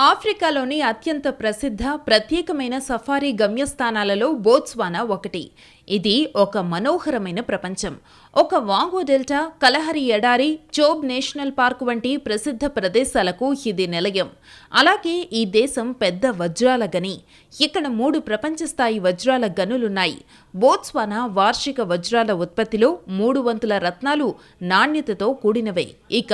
ఆఫ్రికాలోని అత్యంత ప్రసిద్ధ ప్రత్యేకమైన సఫారీ గమ్యస్థానాలలో బోత్స్వానా ఒకటి. ఇది ఒక మనోహరమైన ప్రపంచం. ఒక వాంగో డెల్టా కలహరి ఎడారి చోబ్ నేషనల్ పార్క్ వంటి ప్రసిద్ధ ప్రదేశాలకు ఇది నిలయం. అలాగే ఈ దేశం పెద్ద వజ్రాల గని. ఇక్కడ మూడు ప్రపంచ స్థాయి వజ్రాల గనులున్నాయి. బోత్స్వానా వార్షిక వజ్రాల ఉత్పత్తిలో మూడు వంతుల రత్నాలు నాణ్యతతో కూడినవే. ఇక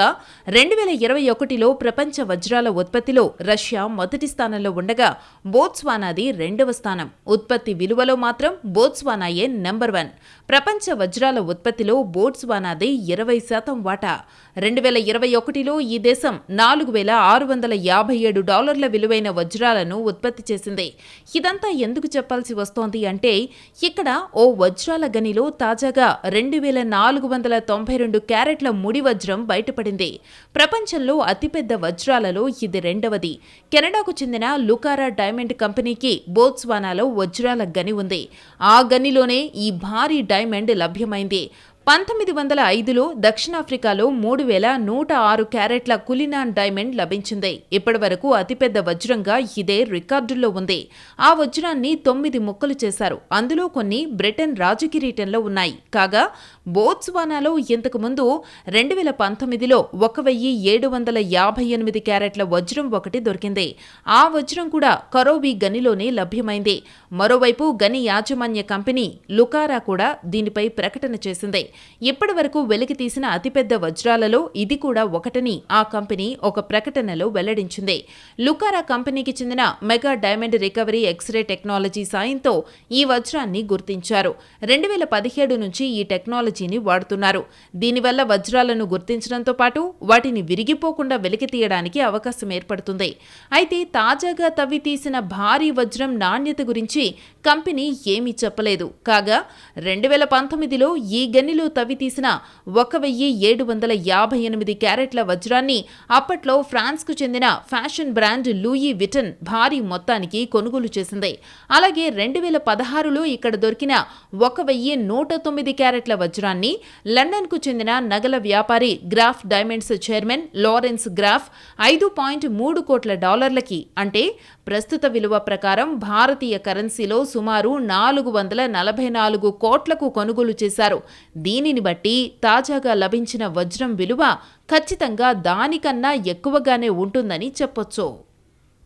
రెండు వేల ఇరవై ఒకటిలో ప్రపంచ వజ్రాల ఉత్పత్తిలో రష్యా మొదటి స్థానంలో ఉండగా బోత్స్వానాది రెండవ స్థానం. ఉత్పత్తి విలువలో మాత్రం బోత్స్వానాయే నెంబర్ వన్. ప్రపంచ వజ్రాల ఉత్పత్తి ఉత్పత్తిలో బోట్స్వానాది ఇరవై శాతం వాటా. రెండు వేల ఇరవై ఒకటిలో ఈ దేశం నాలుగు వేల ఆరు వందల యాభై ఏడు డాలర్ల విలువైన వజ్రాలను ఉత్పత్తి చేసింది. ఇదంతా ఎందుకు చెప్పాల్సి వస్తోంది అంటే ఇక్కడ ఓ వజ్రాల గనిలో తాజాగా రెండు వేల నాలుగు వందల తొంభై రెండు క్యారెట్ల ముడి వజ్రం బయటపడింది. ప్రపంచంలో అతిపెద్ద వజ్రాలలో ఇది రెండవది. కెనడాకు చెందిన లుకారా డైమండ్ కంపెనీకి బోత్స్వానాలో వజ్రాల గని ఉంది. ఆ గనిలోనే ఈ భారీ డైమండ్ లభ్యమైంది. పంతొమ్మిది వందల ఐదులో దక్షిణాఫ్రికాలో మూడు వేల నూట ఆరు క్యారెట్ల కులినాన్ డైమండ్ లభించింది. ఇప్పటి వరకు అతిపెద్ద వజ్రంగా ఇదే రికార్డుల్లో ఉంది. ఆ వజ్రాన్ని తొమ్మిది ముక్కలు చేశారు. అందులో కొన్ని బ్రిటన్ రాజకిరీటంలో ఉన్నాయి. కాగా బోత్స్వానాలో ఇంతకుముందు రెండు వేల పంతొమ్మిదిలో ఒక వెయ్యి ఏడు వందల యాభై ఎనిమిది క్యారెట్ల వజ్రం ఒకటి దొరికింది. ఆ వజ్రం కూడా కరోబీ గనిలోనే లభ్యమైంది. మరోవైపు గని యాజమాన్య కంపెనీ లుకారా కూడా దీనిపై ప్రకటన చేసింది. ఇప్పటి వరకు వెలికి తీసిన అతిపెద్ద వజ్రాలలో ఇది కూడా ఒకటని ఆ కంపెనీ ఒక ప్రకటనలో వెల్లడించింది. లుకారా కంపెనీకి చెందిన mega diamond recovery x ray technology సాయంతో ఈ వజ్రాన్ని గుర్తించారు. రెండు వేల పదిహేడు నుంచి ఈ టెక్నాలజీని వాడుతున్నారు. దీనివల్ల వజ్రాలను గుర్తించడంతో పాటు వాటిని విరిగిపోకుండా వెలికి తీయడానికి అవకాశం ఏర్పడుతుంది. అయితే తాజాగా తవ్వి తీసిన భారీ వజ్రం నాణ్యత గురించి కంపెనీ ఏమీ చెప్పలేదు. కాగా రెండు వేల పంతొమ్మిదిలో ఈ గనిలో తవ్వి తీసిన ఒక వెయ్యి ఏడు వందల యాభై ఎనిమిది క్యారెట్ల వజ్రాన్ని అప్పట్లో ఫ్రాన్స్కు చెందిన ఫ్యాషన్ బ్రాండ్ లూయి విటన్ భారీ మొత్తానికి కొనుగోలు చేసింది. అలాగే రెండు వేల పదహారులో ఇక్కడ దొరికిన ఒక వెయ్యి నూట తొమ్మిది క్యారెట్ల వజ్రాన్ని లండన్కు చెందిన నగల వ్యాపారి Graff diamonds chairman Laurence Graff ఐదు పాయింట్ మూడు కోట్ల డాలర్లకి అంటే ప్రస్తుత విలువ ప్రకారం భారతీయ కరెన్సీలో సుమారు నాలుగు వందల నలభై నాలుగు కోట్లకు కొనుగోలు చేశారు. దీనిని బట్టి తాజాగా లభించిన వజ్రం విలువ ఖచ్చితంగా దానికన్నా ఎక్కువగానే ఉంటుందని చెప్పొచ్చు.